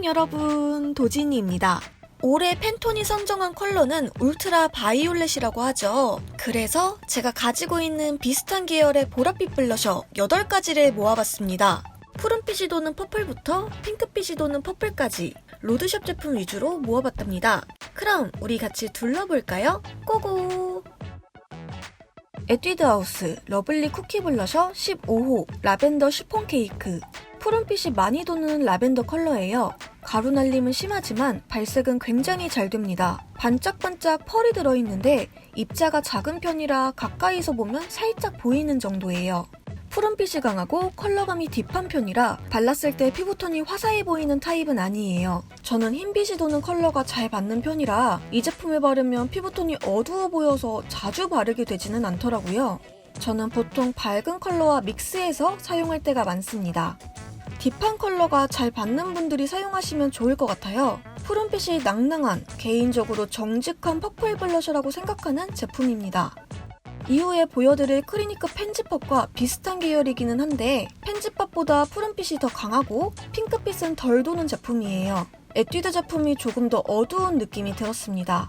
안녕 여러분 도진이입니다. 올해 팬톤이 선정한 컬러는 울트라 바이올렛이라고 하죠. 그래서 제가 가지고 있는 비슷한 계열의 보랏빛 블러셔 8가지를 모아봤습니다. 푸른빛이 도는 퍼플부터 핑크빛이 도는 퍼플까지 로드샵 제품 위주로 모아봤답니다. 그럼 우리 같이 둘러볼까요? 고고! 에뛰드 하우스 러블리 쿠키 블러셔 15호 라벤더 시폰 케이크 푸른빛이 많이 도는 라벤더 컬러예요. 가루 날림은 심하지만 발색은 굉장히 잘 됩니다. 반짝반짝 펄이 들어있는데 입자가 작은 편이라 가까이서 보면 살짝 보이는 정도예요. 푸른빛이 강하고 컬러감이 딥한 편이라 발랐을 때 피부톤이 화사해 보이는 타입은 아니에요. 저는 흰빛이 도는 컬러가 잘 받는 편이라 이 제품을 바르면 피부톤이 어두워 보여서 자주 바르게 되지는 않더라고요. 저는 보통 밝은 컬러와 믹스해서 사용할 때가 많습니다. 딥한 컬러가 잘 받는 분들이 사용하시면 좋을 것 같아요. 푸른빛이 낭낭한, 개인적으로 정직한 퍼플 블러셔라고 생각하는 제품입니다. 이후에 보여드릴 크리니크 펜지팝과 비슷한 계열이기는 한데 펜지팝보다 푸른빛이 더 강하고 핑크빛은 덜 도는 제품이에요. 에뛰드 제품이 조금 더 어두운 느낌이 들었습니다.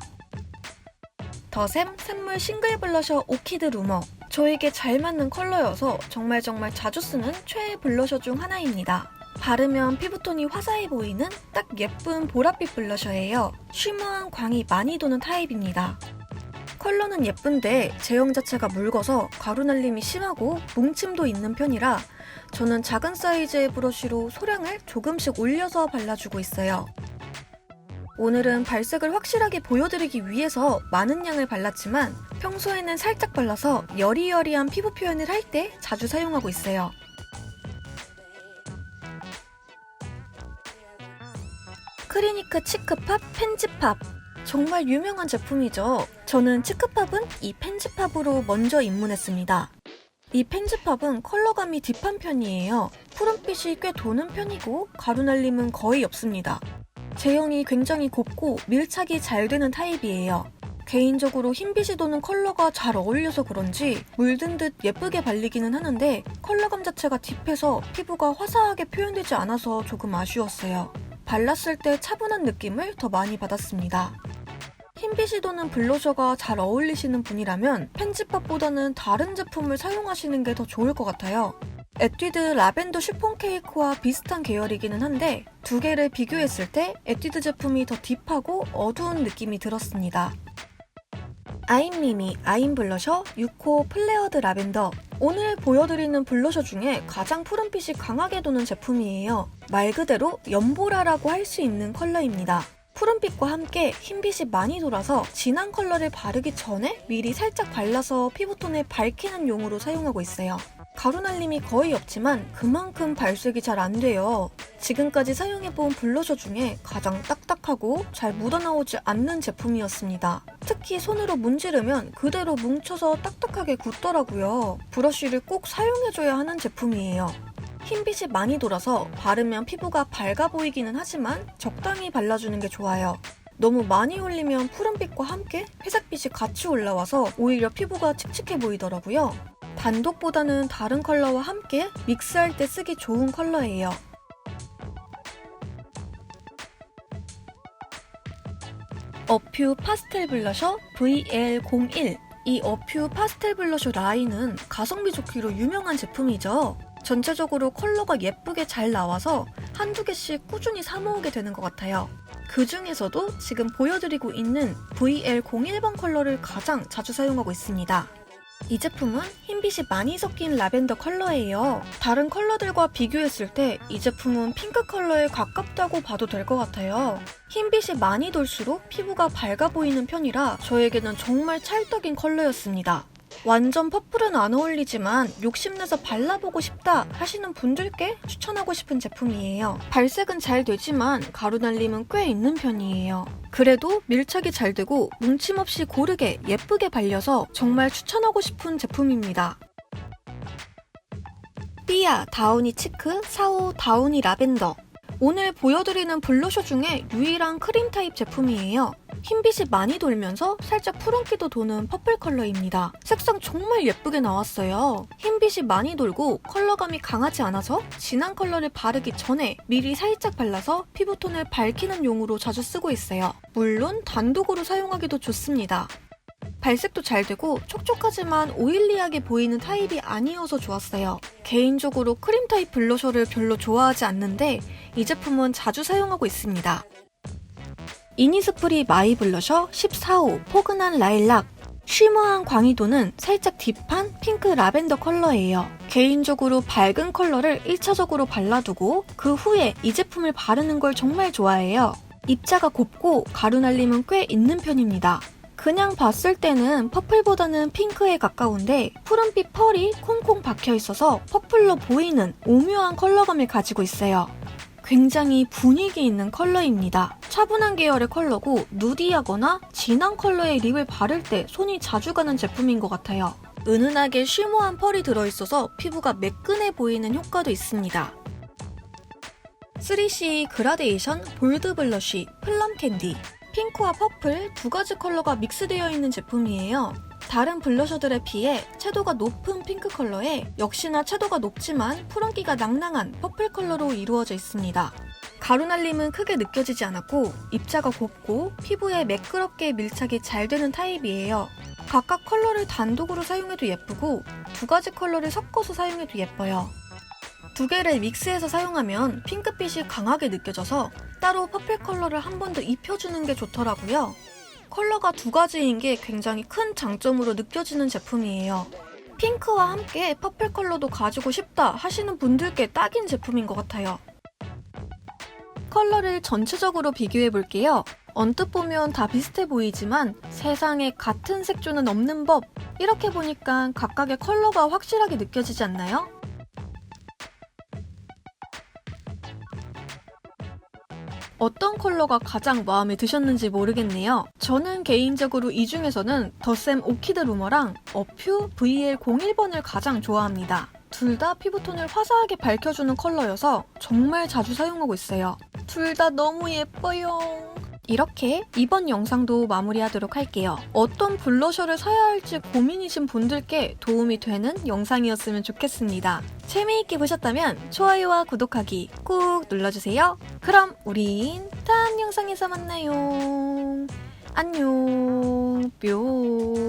더샘 샘물 싱글 블러셔 오키드 루머 저에게 잘 맞는 컬러여서 정말 정말 자주 쓰는 최애 블러셔 중 하나입니다. 바르면 피부톤이 화사해 보이는 딱 예쁜 보랏빛 블러셔예요. 쉬머한 광이 많이 도는 타입입니다. 컬러는 예쁜데 제형 자체가 묽어서 가루 날림이 심하고 뭉침도 있는 편이라 저는 작은 사이즈의 브러쉬로 소량을 조금씩 올려서 발라주고 있어요. 오늘은 발색을 확실하게 보여드리기 위해서 많은 양을 발랐지만 평소에는 살짝 발라서 여리여리한 피부 표현을 할 때 자주 사용하고 있어요. 크리니크 치크팝 펜지팝 정말 유명한 제품이죠. 저는 치크팝은 이 펜지팝으로 먼저 입문했습니다. 이 펜지팝은 컬러감이 딥한 편이에요. 푸른빛이 꽤 도는 편이고 가루 날림은 거의 없습니다. 제형이 굉장히 곱고 밀착이 잘 되는 타입이에요. 개인적으로 흰빛이 도는 컬러가 잘 어울려서 그런지 물든 듯 예쁘게 발리기는 하는데 컬러감 자체가 딥해서 피부가 화사하게 표현되지 않아서 조금 아쉬웠어요. 발랐을 때 차분한 느낌을 더 많이 받았습니다. 흰빛이 도는 블러셔가 잘 어울리시는 분이라면 펜지팝보다는 다른 제품을 사용하시는 게 더 좋을 것 같아요. 에뛰드 라벤더 쉬폰 케이크와 비슷한 계열이기는 한데 두 개를 비교했을 때 에뛰드 제품이 더 딥하고 어두운 느낌이 들었습니다. 아임미미 아임 블러셔 6호 플레어드 라벤더 오늘 보여드리는 블러셔 중에 가장 푸른빛이 강하게 도는 제품이에요. 말 그대로 연보라라고 할 수 있는 컬러입니다. 푸른빛과 함께 흰빛이 많이 돌아서 진한 컬러를 바르기 전에 미리 살짝 발라서 피부톤을 밝히는 용으로 사용하고 있어요. 가루 날림이 거의 없지만 그만큼 발색이 잘 안 돼요. 지금까지 사용해본 블러셔 중에 가장 딱딱하고 잘 묻어나오지 않는 제품이었습니다. 특히 손으로 문지르면 그대로 뭉쳐서 딱딱하게 굳더라고요. 브러쉬를 꼭 사용해줘야 하는 제품이에요. 흰빛이 많이 돌아서 바르면 피부가 밝아 보이기는 하지만 적당히 발라주는 게 좋아요. 너무 많이 올리면 푸른빛과 함께 회색빛이 같이 올라와서 오히려 피부가 칙칙해 보이더라고요. 단독보다는 다른 컬러와 함께 믹스할 때 쓰기 좋은 컬러예요. 어퓨 파스텔 블러셔 VL01 이 어퓨 파스텔 블러셔 라인은 가성비 좋기로 유명한 제품이죠. 전체적으로 컬러가 예쁘게 잘 나와서 한두 개씩 꾸준히 사모으게 되는 것 같아요. 그 중에서도 지금 보여드리고 있는 VL01번 컬러를 가장 자주 사용하고 있습니다. 이 제품은 흰빛이 많이 섞인 라벤더 컬러예요. 다른 컬러들과 비교했을 때 이 제품은 핑크 컬러에 가깝다고 봐도 될 것 같아요. 흰빛이 많이 돌수록 피부가 밝아 보이는 편이라 저에게는 정말 찰떡인 컬러였습니다. 완전 퍼플은 안 어울리지만 욕심내서 발라보고 싶다 하시는 분들께 추천하고 싶은 제품이에요. 발색은 잘 되지만 가루 날림은 꽤 있는 편이에요. 그래도 밀착이 잘 되고 뭉침 없이 고르게 예쁘게 발려서 정말 추천하고 싶은 제품입니다. 삐아 다우니 치크 4호 다우니 라벤더 오늘 보여드리는 블러셔 중에 유일한 크림 타입 제품이에요. 흰빛이 많이 돌면서 살짝 푸른기도 도는 퍼플 컬러입니다. 색상 정말 예쁘게 나왔어요. 흰빛이 많이 돌고 컬러감이 강하지 않아서 진한 컬러를 바르기 전에 미리 살짝 발라서 피부톤을 밝히는 용으로 자주 쓰고 있어요. 물론 단독으로 사용하기도 좋습니다. 발색도 잘 되고 촉촉하지만 오일리하게 보이는 타입이 아니어서 좋았어요. 개인적으로 크림 타입 블러셔를 별로 좋아하지 않는데 이 제품은 자주 사용하고 있습니다. 이니스프리 마이 블러셔 14호 포근한 라일락 쉬머한 광이도는 살짝 딥한 핑크 라벤더 컬러예요. 개인적으로 밝은 컬러를 1차적으로 발라두고 그 후에 이 제품을 바르는 걸 정말 좋아해요. 입자가 곱고 가루 날림은 꽤 있는 편입니다. 그냥 봤을 때는 퍼플보다는 핑크에 가까운데 푸른빛 펄이 콩콩 박혀 있어서 퍼플로 보이는 오묘한 컬러감을 가지고 있어요. 굉장히 분위기 있는 컬러입니다. 차분한 계열의 컬러고 누디하거나 진한 컬러의 립을 바를 때 손이 자주 가는 제품인 것 같아요. 은은하게 쉬머한 펄이 들어있어서 피부가 매끈해 보이는 효과도 있습니다. 3C 그라데이션 볼드 블러쉬 플럼 캔디 핑크와 퍼플 두 가지 컬러가 믹스되어 있는 제품이에요. 다른 블러셔들에 비해 채도가 높은 핑크 컬러에 역시나 채도가 높지만 푸른기가 낭낭한 퍼플 컬러로 이루어져 있습니다. 가루 날림은 크게 느껴지지 않았고 입자가 곱고 피부에 매끄럽게 밀착이 잘 되는 타입이에요. 각각 컬러를 단독으로 사용해도 예쁘고 두 가지 컬러를 섞어서 사용해도 예뻐요. 두 개를 믹스해서 사용하면 핑크빛이 강하게 느껴져서 따로 퍼플 컬러를 한 번 더 입혀주는 게 좋더라고요. 컬러가 두 가지인 게 굉장히 큰 장점으로 느껴지는 제품이에요. 핑크와 함께 퍼플 컬러도 가지고 싶다 하시는 분들께 딱인 제품인 것 같아요. 컬러를 전체적으로 비교해 볼게요. 언뜻 보면 다 비슷해 보이지만 세상에 같은 색조는 없는 법. 이렇게 보니까 각각의 컬러가 확실하게 느껴지지 않나요? 어떤 컬러가 가장 마음에 드셨는지 모르겠네요. 저는 개인적으로 이 중에서는 더샘 오키드 루머랑 어퓨 VL01번을 가장 좋아합니다. 둘 다 피부톤을 화사하게 밝혀주는 컬러여서 정말 자주 사용하고 있어요. 둘 다 너무 예뻐요. 이렇게 이번 영상도 마무리하도록 할게요. 어떤 블러셔를 사야 할지 고민이신 분들께 도움이 되는 영상이었으면 좋겠습니다. 재미있게 보셨다면 좋아요와 구독하기 꾹 눌러주세요. 그럼 우린 다음 영상에서 만나요. 안녕 뿅